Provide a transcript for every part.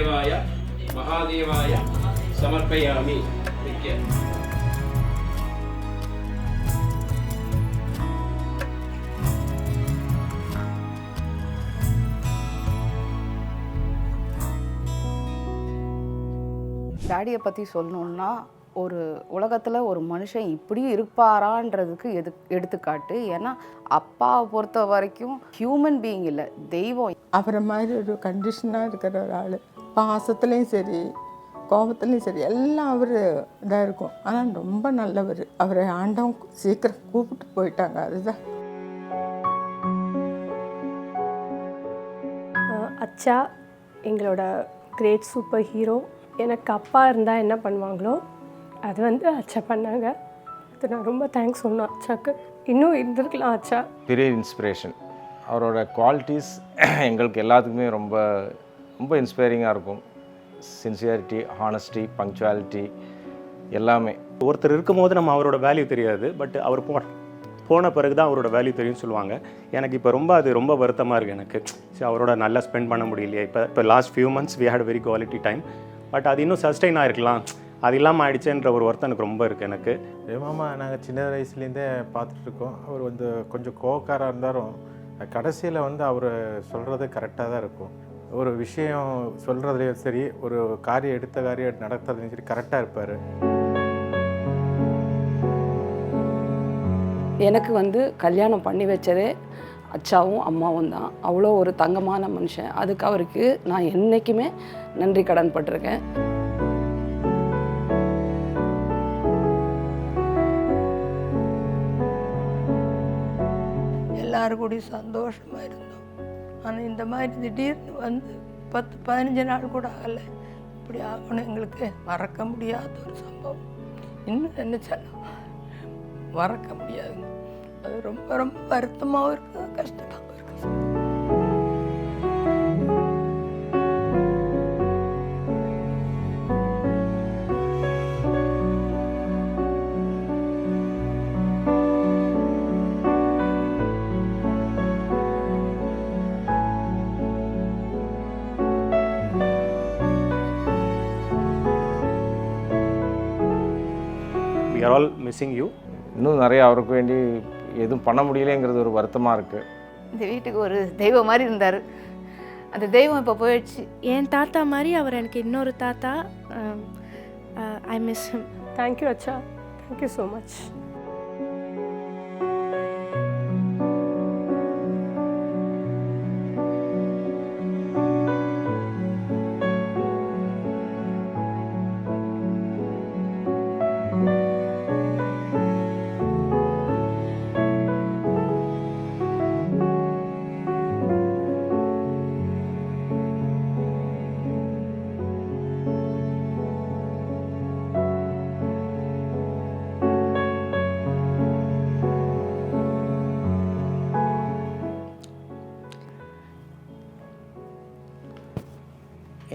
தேவாய சமர்ப்பயாமி முக்கிய டேடியை பற்றி சொல்லணுன்னா ஒரு உலகத்தில் ஒரு மனுஷன் இப்படி இருப்பாரான்றதுக்கு எது எடுத்துக்காட்டு. ஏன்னா அப்பாவை பொறுத்த வரைக்கும் ஹியூமன் பீயிங் இல்லை தெய்வம். அவரை மாதிரி ஒரு கண்டிஷனாக இருக்கிற ஒரு ஆள். பாசத்துலேயும் சரி கோபத்துலேயும் சரி எல்லாம் அவர் இதாக இருக்கும். ஆனால் ரொம்ப நல்லவர். அவரை ஆண்டவன் சீக்கிரம் கூப்பிட்டு போயிட்டாங்க. அதுதான். அச்சா எங்களோட கிரேட் சூப்பர் ஹீரோ எனக்கு அப்பா இருந்தால் என்ன பண்ணுவாங்களோ அது வந்து அச்சா பண்ணாங்க. அது நான் ரொம்ப தேங்க்ஸ் சொன்னேன் அச்சாக்கு. இன்னும் இருந்திருக்கலாம் அச்சா. பெரிய இன்ஸ்பிரேஷன் அவரோட குவாலிட்டிஸ் எங்களுக்கு எல்லாத்துக்குமே ரொம்ப ரொம்ப இன்ஸ்பைரிங்காக இருக்கும். சின்சியாரிட்டி ஹானஸ்டி பங்க்சுவாலிட்டி எல்லாமே. ஒருத்தர் இருக்கும்போது நம்ம அவரோட வேல்யூ தெரியாது பட் அவர் போ போன பிறகு தான் அவரோட வேல்யூ தெரியும்னு சொல்லுவாங்க. எனக்கு இப்போ ரொம்ப அது ரொம்ப வருத்தமாக இருக்குது எனக்கு. சரி அவரோட நல்லா ஸ்பெண்ட் பண்ண முடியலையே. இப்போ இப்போ last few months we had very quality time but அது இன்னும் சஸ்டெயின் ஆகிருக்கலாம் அது இல்லாமல் ஆயிடுச்சேன்ற ஒரு வருத்தம் எனக்கு ரொம்ப இருக்குது எனக்கு. மாமா நாங்கள் சின்ன வயசுலேருந்தே பார்த்துட்டு இருக்கோம். அவர் வந்து கொஞ்சம் கோவக்காராக இருந்தாலும் கடைசியில் வந்து அவர் சொல்கிறது கரெக்டாக தான் இருக்கும். ஒரு விஷயம் சொல்கிறதுலையும் சரி ஒரு காரியம் எடுத்த காரியம் நடத்துறதுலையும் சரி கரெக்டாக இருப்பார். எனக்கு வந்து கல்யாணம் பண்ணி வச்சதே அச்சாவும் அம்மாவும் தான். அவ்வளோ ஒரு தங்கமான மனுஷன். அதுக்கு அவருக்கு நான் என்றைக்குமே நன்றி கடன் பட்டிருக்கேன். எல்லாரும் கூடயும் சந்தோஷமாக இருந்தோம் ஆனால் இந்த மாதிரி திடீர்னு வந்து பத்து பதினஞ்சு நாள் கூட ஆகலை. இப்படி ஆகணும் எங்களுக்கு. மறக்க முடியாத ஒரு சம்பவம். இன்னும் நினைச்சாலும் மறக்க முடியாதுங்க அது ரொம்ப ரொம்ப வருத்தமாகவும் இருக்குது கஷ்டமாகவும் மிஸ்ஸிங் யூ இன்னும் நிறைய அவருக்கு வேண்டி எதுவும் பண்ண முடியலைங்கிறது ஒரு வருத்தமாக இருக்குது இந்த வீட்டுக்கு ஒரு தெய்வம் மாதிரி இருந்தார். அந்த தெய்வம் இப்போ போயிடுச்சு. என் தாத்தா மாதிரி அவர் எனக்கு இன்னொரு தாத்தா. I miss him thank you அச்சா. தேங்க்யூ ஸோ மச்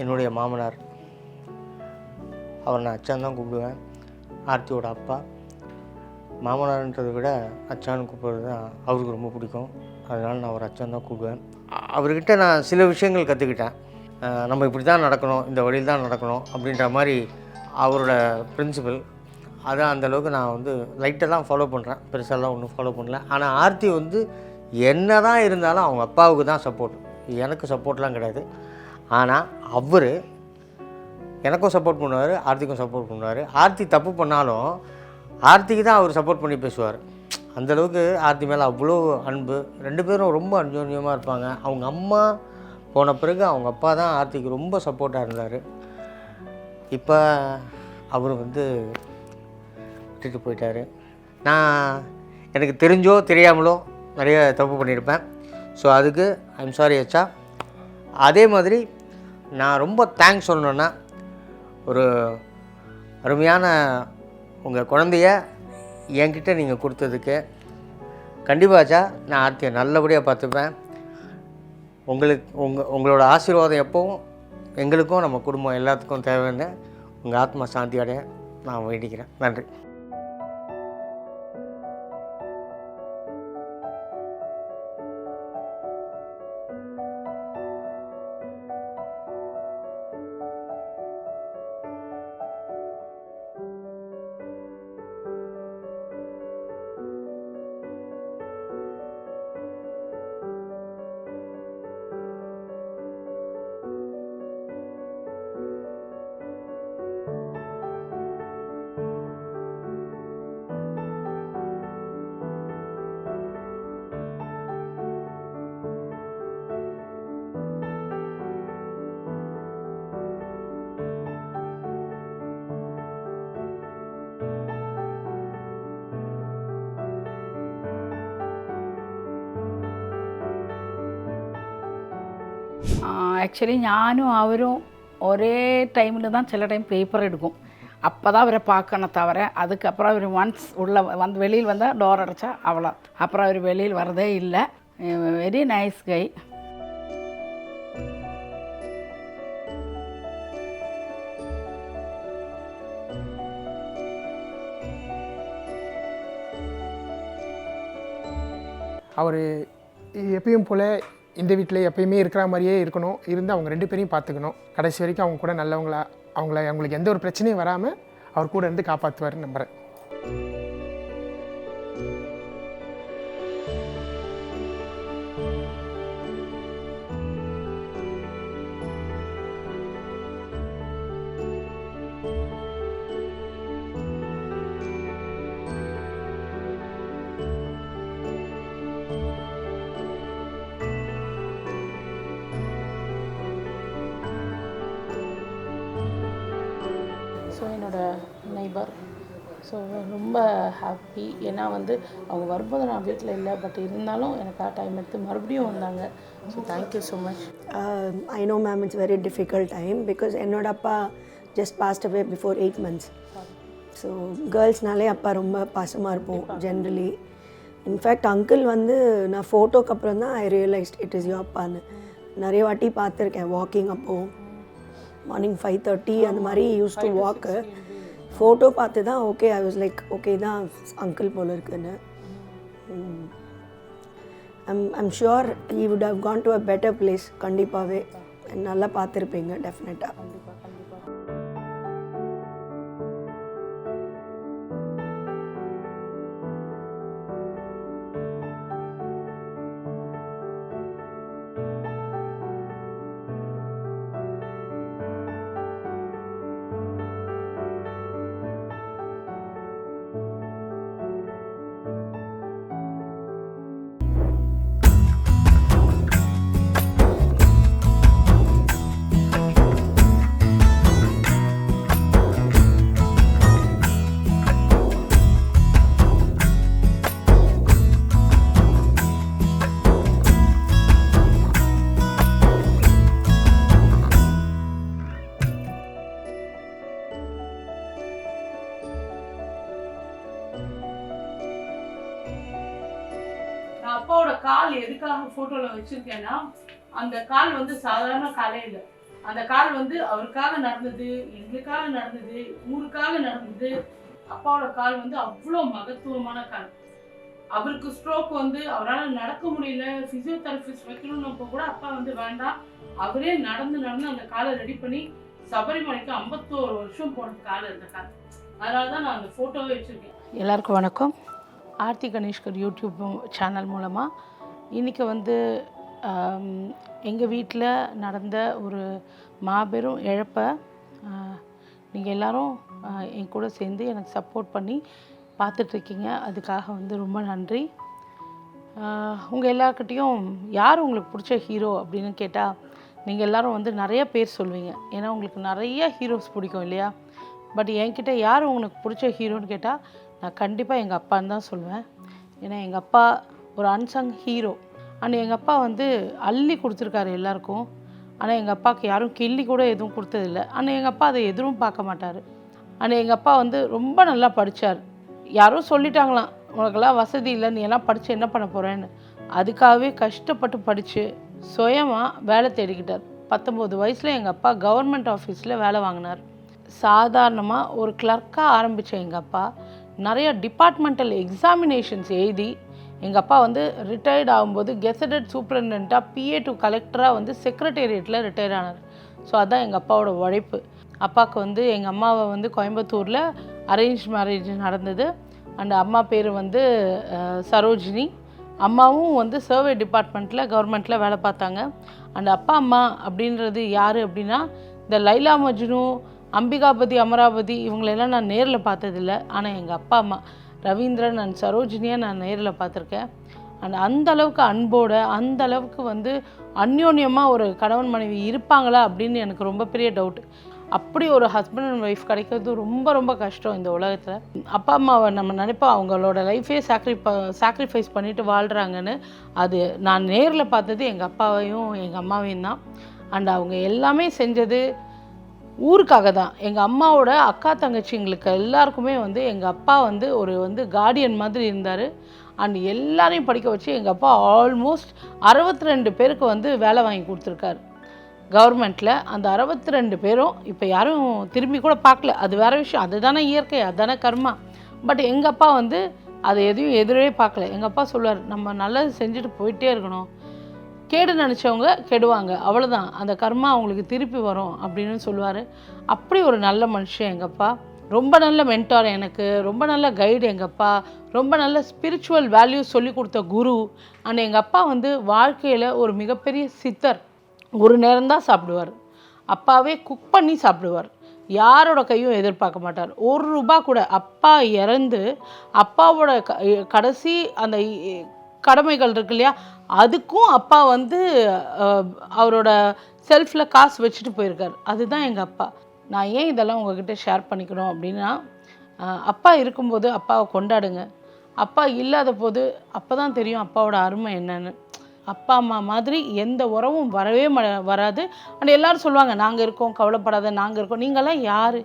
என்னுடைய மாமனார். அவர் நான் அச்சான் தான் கூப்பிடுவேன். ஆர்த்தியோட அப்பா. மாமனார்ன்றதை விட அச்சான்னு கூப்பிடுறது தான் அவருக்கு ரொம்ப பிடிக்கும். அதனால் நான் அவர் அச்சான் தான் கூப்பிடுவேன் அவர்கிட்ட நான் சில விஷயங்கள் கற்றுக்கிட்டேன் நம்ம இப்படி தான் நடக்கணும் இந்த வழியில் தான் நடக்கணும் அப்படின்ற மாதிரி அவரோட பிரின்சிபல் அதை அந்தளவுக்கு நான் வந்து லைட்டை தான் ஃபாலோ பண்ணுறேன் பெருசாலாம் ஒன்றும் ஃபாலோ பண்ணல. ஆனால் ஆர்த்தி வந்து என்ன தான் இருந்தாலும் அவங்க அப்பாவுக்கு தான் சப்போர்ட் எனக்கு சப்போர்ட்லாம் கிடையாது. ஆனால் அவர் எனக்கும் சப்போர்ட் பண்ணுவார் ஆர்த்திக்கும் சப்போர்ட் பண்ணுவார். ஆர்த்தி தப்பு பண்ணாலும் ஆர்த்திக்கு தான் அவர் சப்போர்ட் பண்ணி பேசுவார். அந்தளவுக்கு ஆர்த்தி மேலே அவ்வளோ அன்பு. ரெண்டு பேரும் ரொம்ப அந்யோன்யமாக இருப்பாங்க. அவங்க அம்மா போன பிறகு அவங்க அப்பா தான் ஆர்த்திக்கு ரொம்ப சப்போர்ட்டாக இருந்தார். இப்போ அவர் வந்து விட்டுட்டு போயிட்டார். நான் எனக்கு தெரிஞ்சோ தெரியாமலோ நிறைய தப்பு பண்ணியிருப்பேன் ஸோ அதுக்கு ஐம் சாரி அச்சா. அதே மாதிரி நான் ரொம்ப தேங்க்ஸ் சொல்லணுன்னா ஒரு அருமையான உங்கள் குழந்தைய என்கிட்ட நீங்கள் கொடுத்ததுக்கு கண்டிப்பாச்சா நான் ஆர்த்தியை நல்லபடியாக பார்த்துப்பேன். உங்களுக்கு உங்கள் உங்களோட ஆசீர்வாதம் எப்பவும் எங்களுக்கும் நம்ம குடும்பம் எல்லாத்துக்கும் தேவைன்னு உங்கள் ஆத்மா சாந்தி அடைய நான் வேண்டிக்கிறேன். நன்றி. ஆக்சுவலி ഞാനും அவரும் ஒரே டைமில் தான் சில டைம் பேப்பர் எடுக்கும் அப்போ தான் அவரை பார்க்கணும் தவிர அதுக்கப்புறம் அவர் ஒன்ஸ் உள்ளே வந்து வெளியில் வந்தால் டோர் அடைச்சா அவ்வளோ அப்புறம் அவர் வெளியில் வரதே இல்லை வெரி நைஸ் கை அவர் எப்பயும் போல் இந்த வீட்டில் எப்பயுமே இருக்கிற மாதிரியே இருக்கணும். இருந்து அவங்க ரெண்டு பேரையும் பார்த்துக்கணும் கடைசி வரைக்கும் அவங்க கூட நல்லவங்களா அவங்கள அவங்களுக்கு எந்த ஒரு பிரச்சனையும் வராமல் அவர் கூட இருந்து காப்பாற்றுவார்னு நம்புகிறேன் நெய்பர் ஸோ ரொம்ப ஹாப்பி ஏன்னா வந்து அவங்க வரும்போது நான் வீட்டில் இல்லை பட் இருந்தாலும் எனக்காக டைம் எடுத்து மறுபடியும் வந்தாங்க. So thank you so much I know ma'am it's very difficult time because என்னோட அப்பா just passed away before eight months so கேர்ள்ஸ்னாலே அப்பா ரொம்ப பாசமாக இருப்போம் ஜென்ரலி இன்ஃபேக்ட் அங்கிள் வந்து நான் ஃபோட்டோக்கு அப்புறம் தான் I realised it is your அப்பான்னு. நிறைய வாட்டி பார்த்துருக்கேன் வாக்கிங் அப்போது மார்னிங் ஃபைவ் தேர்ட்டி அந்த மாதிரி யூஸ் டு வாக்கு ஃபோட்டோ பார்த்து தான் okay I was like okay தான் அங்கிள் போல் இருக்குன்னு. I'm I'm sure he would have gone to a better place கண்டிப்பாகவே நல்லா பார்த்துருப்பீங்க டெஃபினட்டாக அப்பாவோட கால் எதுக்காக போட்டோல வச்சிருக்கேன்னா அந்த கால் வந்து சாதாரண காலே இல்லை. அந்த கால் வந்து அவருக்காக நடந்தது எங்களுக்காக நடந்தது ஊருக்காக நடந்தது. அப்பாவோட கால் வந்து அவ்வளோ மகத்துவமான கால். அவருக்கு ஸ்ட்ரோக் வந்து அவரால் நடக்க முடியல ஃபிசியோதெரபிஸ்ட் வைக்கணும்னப்போ கூட அப்பா வந்து வேண்டாம். அவரே நடந்து நடந்து அந்த காலை ரெடி பண்ணி சபரிமலைக்கு ஐம்பத்தோரு வருஷம் போன கால் அந்த கால். அதனால தான் நான் அந்த ஃபோட்டோவே வச்சுருக்கேன். எல்லாருக்கும் வணக்கம். ஆர்த்தி கணேஷ்கர் யூடியூப் சேனல் மூலமாக இன்றைக்கி வந்து எங்கள் வீட்டில் நடந்த ஒரு மாபெரும் இழப்பை நீங்கள் எல்லோரும் என் கூட சேர்ந்து எனக்கு சப்போர்ட் பண்ணி பார்த்துட்ருக்கீங்க. அதுக்காக வந்து ரொம்ப நன்றி. உங்கள் எல்லாருக்கிட்டேயும் யார் உங்களுக்கு பிடிச்ச ஹீரோ அப்படின்னு கேட்டால் நீங்கள் எல்லாரும் வந்து நிறைய பேர் சொல்லுவீங்க ஏன்னா உங்களுக்கு நிறைய ஹீரோஸ் பிடிக்கும் இல்லையா? பட் என்கிட்ட யார் உங்களுக்கு பிடிச்ச ஹீரோன்னு கேட்டால் நான் கண்டிப்பாக எங்கள் அப்பான்னு தான் சொல்லுவேன். ஏன்னா எங்கள் அப்பா ஒரு அன்சங் ஹீரோ அண்ட் எங்கள் அப்பா வந்து அள்ளி கொடுத்துருக்காரு எல்லாருக்கும். ஆனால் எங்கள் அப்பாவுக்கு யாரும் கிள்ளி கூட எதுவும் கொடுத்ததில்ல. ஆனால் எங்கள் அப்பா அதை எதுவும் பார்க்க மாட்டார். ஆனால் எங்கள் அப்பா வந்து ரொம்ப நல்லா படித்தார் யாரோ சொல்லிட்டாங்களாம் உனக்கெல்லாம் வசதி இல்லை நீ எல்லாம் படித்து என்ன பண்ண போகிறேன்னு அதுக்காகவே கஷ்டப்பட்டு படித்து சுயமாக வேலை தேடிக்கிட்டார். பத்தொம்போது வயசில் எங்கள் அப்பா கவர்மெண்ட் ஆஃபீஸில் வேலை வாங்கினார். சாதாரணமாக ஒரு கிளர்க்காக ஆரம்பித்த எங்கள் அப்பா நிறைய டிபார்ட்மெண்டல் எக்ஸாமினேஷன்ஸ் எழுதி எங்கள் அப்பா வந்து ரிட்டையர்ட் ஆகும்போது கெசடட் சூப்பரண்டாக பிஏ டு கலெக்டராக வந்து செக்ரட்டேரியட்டில் ரிட்டையர் ஆனார். ஸோ அதான் எங்கள் அப்பாவோட உழைப்பு. அப்பாவுக்கு வந்து எங்கள் அம்மாவை வந்து கோயம்புத்தூரில் அரேஞ்ச் மேரேஜ் நடந்தது. அண்ட் அம்மா பேர் வந்து சரோஜினி. அம்மாவும் வந்து சர்வே டிபார்ட்மெண்ட்டில் கவர்மெண்ட்டில் வேலை பார்த்தாங்க. அண்ட் அப்பா அம்மா அப்படின்றது யார் அப்படின்னா இந்த லைலா மஜ்னு அம்பிகாபதி அமராவதி இவங்களெல்லாம் நான் நேரில் பார்த்ததில்ல. ஆனால் எங்கள் அப்பா அம்மா ரவீந்திரன் அண்ட் சரோஜினியை நான் நேரில் பார்த்துருக்கேன். அண்ட் அந்த அளவுக்கு அன்போட அந்த அளவுக்கு வந்து அந்யோன்யமாக ஒரு கணவன் மனைவி இருப்பாங்களா அப்படின்னு எனக்கு ரொம்ப பெரிய டவுட் அப்படி ஒரு ஹஸ்பண்ட் அண்ட் ஒய்ஃப் கிடைக்கிறது ரொம்ப ரொம்ப கஷ்டம் இந்த உலகத்தில். அப்பா அம்மாவை நம்ம நினைப்போம் அவங்களோட லைஃபே சாக்ரிஃபை சாக்ரிஃபைஸ் பண்ணிட்டு வாழ்கிறாங்கன்னு அது நான் நேரில் பார்த்தது எங்கள் அப்பாவையும் எங்கள் அம்மாவையும் தான். அண்ட் அவங்க எல்லாமே செஞ்சது ஊருக்காக தான் எங்கள் அம்மாவோட அக்கா தங்கச்சிங்களுக்கு எல்லாருக்குமே வந்து எங்கள் அப்பா வந்து ஒரு வந்து கார்டியன் மாதிரி இருந்தார். அண்ட் எல்லாரையும் படிக்க வச்சு எங்கள் அப்பா ஆல்மோஸ்ட் அறுபத்தி ரெண்டு பேருக்கு வந்து வேலை வாங்கி கொடுத்துருக்காரு. கவர்மெண்ட்டில் அந்த அறுபத்தி ரெண்டு பேரும் இப்போ யாரும் திரும்பி கூட பார்க்கல. அது வேறு விஷயம். அதுதானே இயற்கை அதுதானே கர்மா. பட் எங்கள் அப்பா வந்து அதை எதையும் எதிரே பார்க்கல. எங்கள் அப்பா சொல்லுவார் நம்ம நல்லது செஞ்சுட்டு போயிட்டே இருக்கணும். கேடு நினச்சவங்க கெடுவாங்க. அவ்வளோதான் அந்த கர்மா அவங்களுக்கு திருப்பி வரும் அப்படின்னு சொல்லுவார். அப்படி ஒரு நல்ல மனுஷன் எங்கள் அப்பா. ரொம்ப நல்ல மென்டார் எனக்கு. ரொம்ப நல்ல கைடு எங்கள் அப்பா. ரொம்ப நல்ல ஸ்பிரிச்சுவல் வேல்யூஸ் சொல்லி கொடுத்த குரு. அண்ட் எங்கள் அப்பா வந்து வாழ்க்கையில் ஒரு மிகப்பெரிய சித்தர். ஒரு நேரம்தான் சாப்பிடுவார். அப்பாவே குக் பண்ணி சாப்பிடுவார். யாரோட கையும் எதிர்பார்க்க மாட்டார். ஒரு ரூபா கூட அப்பா இறந்து அப்பாவோட க கடைசி அந்த கடமைகள் இருக்கு இல்லையா? அதுக்கும் அப்பா வந்து அவரோட செல்ஃபில் காசு வச்சுட்டு போயிருக்கார். அதுதான் எங்கள் அப்பா. நான் ஏன் இதெல்லாம் உங்ககிட்ட ஷேர் பண்ணிக்கணும் அப்படின்னா அப்பா இருக்கும்போது அப்பாவை கொண்டாடுங்க. அப்பா இல்லாத போது அப்போ தான் தெரியும் அப்பாவோட அருமை என்னன்னு. அப்பா அம்மா மாதிரி எந்த உறவும் வரவே ம வராது. அண்ட் எல்லோரும் சொல்லுவாங்க நாங்கள் இருக்கோம் கவலைப்படாத நாங்கள் இருக்கோம். நீங்களாம் யார்?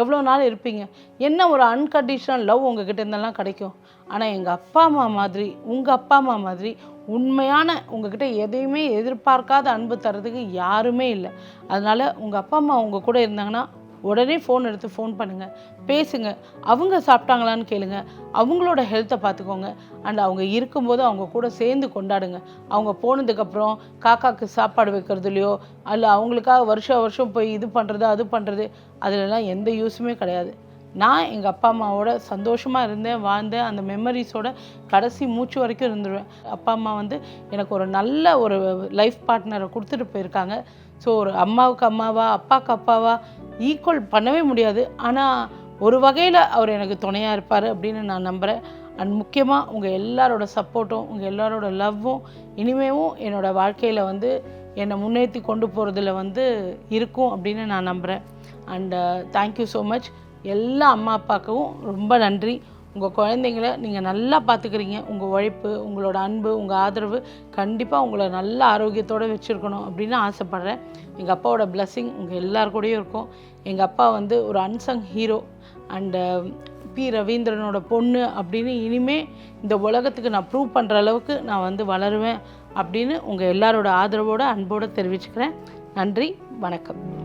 எவ்வளோ நாள் இருப்பீங்க? என்ன ஒரு அன்கண்டிஷனல் லவ் உங்ககிட்ட இருந்தெல்லாம் கிடைக்கும்? ஆனால் எங்கள் அப்பா அம்மா மாதிரி உங்கள் அப்பா அம்மா மாதிரி உண்மையான உங்ககிட்ட எதையுமே எதிர்பார்க்காத அன்பு தரதுக்கு யாருமே இல்லை. அதனால் உங்கள் அப்பா அம்மா உங்கள் கூட இருந்தாங்கன்னா உடனே ஃபோன் எடுத்து ஃபோன் பண்ணுங்கள் பேசுங்க. அவங்க சாப்பிட்டாங்களான்னு கேளுங்க. அவங்களோட ஹெல்த்தை பார்த்துக்கோங்க அண்ட் அவங்க இருக்கும்போது அவங்க கூட சேர்ந்து கொண்டாடுங்க. அவங்க போனதுக்கப்புறம் காக்காக்கு சாப்பாடு வைக்கிறதுலையோ அல்ல அவங்களுக்காக வருஷம் வருஷம் போய் இது பண்ணுறது அது பண்ணுறது அதிலெல்லாம் எந்த யூஸுமே கிடையாது. நான் எங்கள் அப்பா அம்மாவோட சந்தோஷமாக இருந்தேன் வாழ்ந்தேன். அந்த மெமரிஸோட கடைசி மூச்சு வரைக்கும் இருந்துருவேன். அப்பா அம்மா வந்து எனக்கு ஒரு நல்ல ஒரு லைஃப் பார்ட்னரை கொடுத்துட்டு போயிருக்காங்க. ஸோ ஒரு அம்மாவுக்கு அம்மாவா அப்பாவுக்கு அப்பாவா ஈக்குவல் பண்ணவே முடியாது. ஆனால் ஒரு வகையில் அவர் எனக்கு துணையாக இருப்பார் அப்படின்னு நான் நம்புகிறேன் அண்ட் முக்கியமாக உங்கள் எல்லாரோட சப்போர்ட்டும் உங்கள் எல்லாரோட லவ்வும் இனிமேவும் என்னோடய வாழ்க்கையில் வந்து என்னை முன்னேற்றி கொண்டு போகிறதுல வந்து இருக்கும் அப்படின்னு நான் நம்புகிறேன் அண்டு தேங்க்யூ ஸோ மச் எல்லா அம்மா அப்பாவுக்கும் ரொம்ப நன்றி. உங்கள் குழந்தைங்கள நீங்கள் நல்லா பார்த்துக்கிறீங்க உங்கள் உழைப்பு உங்களோட அன்பு உங்கள் ஆதரவு கண்டிப்பாக உங்களை நல்ல ஆரோக்கியத்தோடு வச்சுருக்கணும் அப்படின்னு ஆசைப்பட்றேன். எங்கள் அப்பாவோட பிளஸ்ஸிங் உங்கள் எல்லாருக்கூடையும் இருக்கும். எங்கள் அப்பா வந்து ஒரு அன்சங் ஹீரோ அண்டு பி ரவீந்திரனோட பொண்ணு அப்படின்னு இனிமே இந்த உலகத்துக்கு நான் ப்ரூவ் பண்ணுற அளவுக்கு நான் வந்து வளருவேன் அப்படின்னு உங்கள் எல்லாரோட ஆதரவோடு அன்போடு தெரிவிச்சுக்கிறேன். நன்றி வணக்கம்.